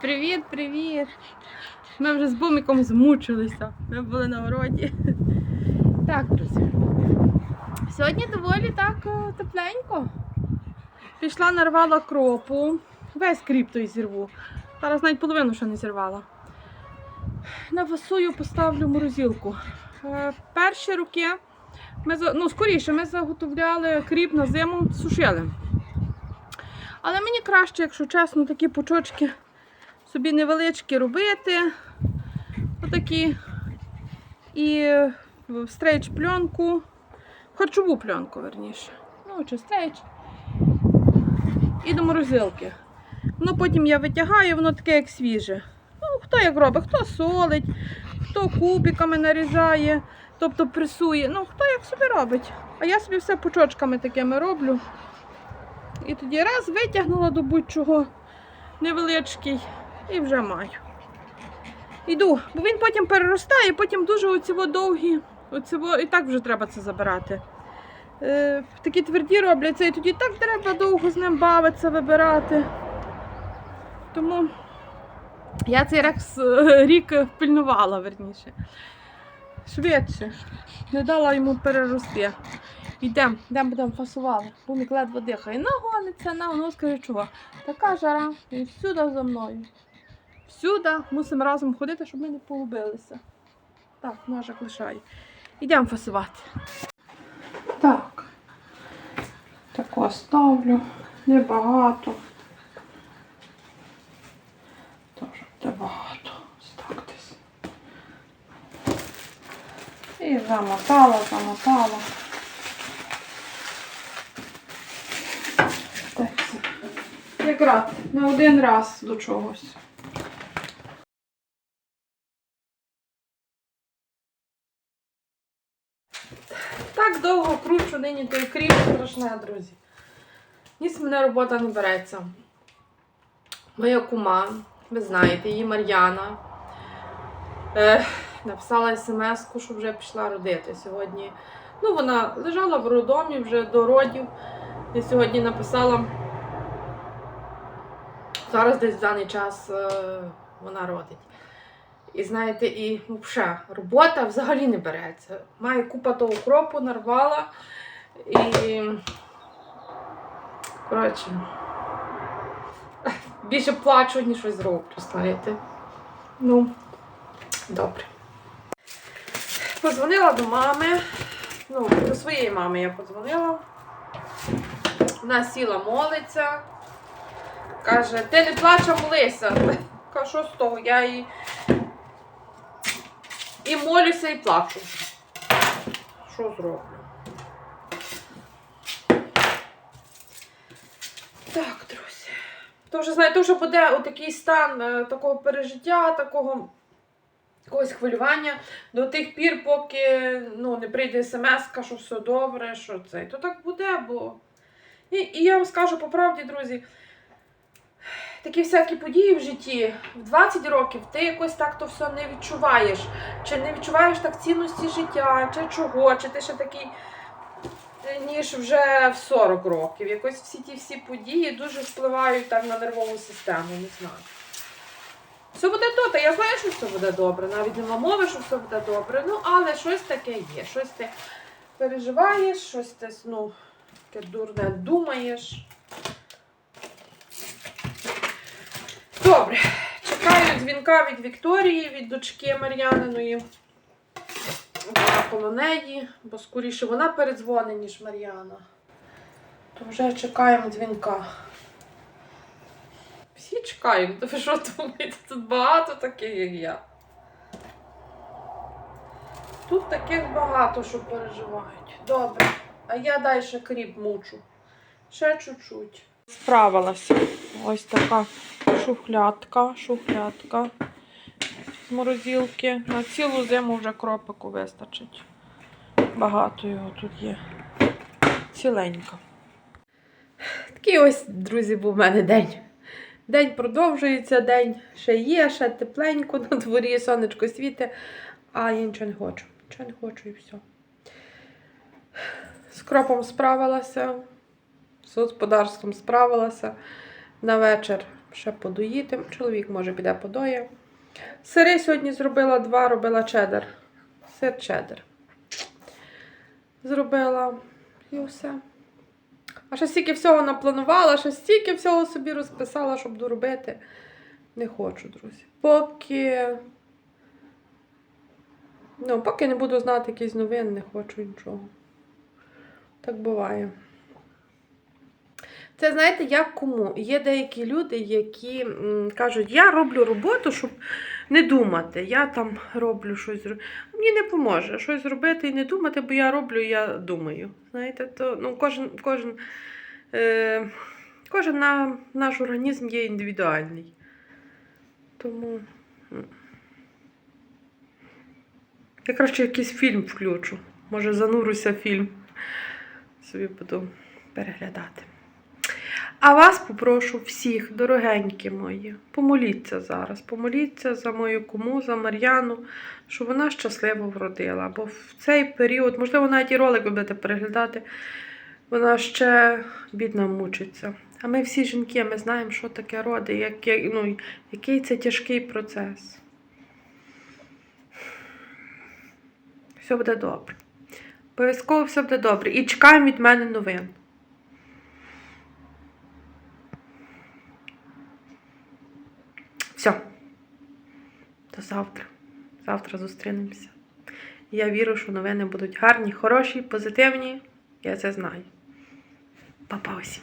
Привіт, привіт! Ми вже з бумиком змучилися. Ми були на городі. Так, друзі. Сьогодні доволі так е, тепленько. Пішла, нарвала кропу. Весь кріп той зірву. Зараз навіть половину ще не зірвала. Нафасую, поставлю морозилку. Е, Перші роки, ми, ну, скоріше, ми заготовляли кріп на зиму, сушили. Але мені краще, якщо чесно, такі пучочки собі невеличкі робити. Отакі. І стрейч пленку, харчову пленку, верніше. Ну, чи стрейч. І до морозилки. Воно потім я витягаю, воно таке як свіже. Ну, хто як робить, хто солить, хто кубиками нарізає, тобто пресує. Ну, хто як собі робить. А я собі все пучочками такими роблю. І тоді раз витягнула до будь-чого невеличкий і вже маю. Іду, бо він потім переростає, потім дуже оці довгі. Оці і так вже треба це забирати. Е, такі тверді робляться, і тоді так треба довго з ним бавитися, вибирати. Тому я цей рекс, рік пильнувала, верніше. Швидше. Не дала йому перерости. Йдемо, йдемо будемо фасували. Бумік ледве дихає. Нагониться, на ну скажи чого. Така жара, і всюди за мною. Всюди мусимо разом ходити, щоб ми не погубилися. Так, ножик лишаю. Йдемо фасувати. Так. Тако ставлю. Небагато. Теж небагато. Так. І замотала, замотала. Так, це. Як не один раз до чогось. Кручу нині той кріп страшне, друзі. Ні мене робота не береться. Моя кума, ви знаєте, її Мар'яна. Е, написала смс-ку, що вже пішла родити сьогодні. Ну, вона лежала в роддомі вже до родів. І сьогодні написала. Зараз десь в даний час е, вона родить. І знаєте, і взагалі, робота взагалі не береться. Має купа того кропу, нарвала. І. Коротше. Більше плачу, ніж щось зроблю, знаєте. Ну, добре. Позвонила до мами. Ну, до своєї мами я подзвонила. Вона сіла, молиться. Каже, ти не плач, а молися. Кажу, що з того? Я і, і молюся, і плачу. Що зроблю? Так, друзі. То вже, знаєте, то вже буде отакий стан е, такого пережиття, такого якогось хвилювання до тих пір, поки ну, не прийде смс, що все добре, що це. То так буде, бо. І, і я вам скажу по правді, друзі, такі всякі події в житті в 20 років ти якось так то все не відчуваєш. Чи не відчуваєш так цінності життя, чи чого, чи ти ще такий, ніж вже в 40 років. Якось всі ті всі події дуже впливають так на нервову систему, не знаю. Все буде добре, я знаю, що все буде добре. Навіть нема мови, що все буде добре. Ну, але щось таке є. Щось ти переживаєш, щось ти ну, таке дурне думаєш. Добре, чекаю дзвінка від Вікторії, від дочки Мар'яниної. Вона коло неї, бо скоріше вона передзвонить, ніж Мар'яна. То вже чекаємо дзвінка. Всі чекають, то ви що думаєте? Тут багато таких, як я. Тут таких багато, що переживають. Добре. А я далі кріп мучу. Ще чуть-чуть. Справилася. Ось така шухлядка, шухлядка з морозилки. На цілу зиму вже кропику вистачить. Багато його тут є. Ціленько. Такий ось, друзі, був у мене день. День продовжується, день ще є, ще тепленько на дворі, сонечко світе, а я нічого не хочу. Нічого не хочу і все. З кропом справилася, з господарством справилася. На вечір ще подоїти. Чоловік може піде подоє. Сири сьогодні зробила два, робила чеддер. Сир чеддер. Зробила і все. А ще стільки всього напланувала, ще стільки всього собі розписала, щоб доробити. Не хочу, друзі. Поки. Ну, поки не буду знати якісь новин, не хочу нічого. Так буває. Це знаєте, як кому? Є деякі люди, які кажуть, я роблю роботу, щоб не думати. Я там роблю щось. Мені не поможе щось зробити і не думати, бо я роблю, я думаю. Знаєте, то ну, кожен, кожен, е, кожен на, наш організм є індивідуальний. Тому. Я краще якийсь фільм включу. Може, занурюся фільм. Собі буду переглядати. А вас попрошу всіх, дорогенькі мої, помоліться зараз. Помоліться за мою кому, за Мар'яну, щоб вона щасливо вродила. Бо в цей період, можливо, навіть і ролик ви будете переглядати, вона ще бідна мучиться. А ми всі жінки, ми знаємо, що таке роди, як, ну, який це тяжкий процес. Все буде добре. Обов'язково все буде добре. І чекаємо від мене новин. Все. До завтра. Завтра зустрінемося. Я вірю, що новини будуть гарні, хороші, позитивні. Я це знаю. Па-па усім.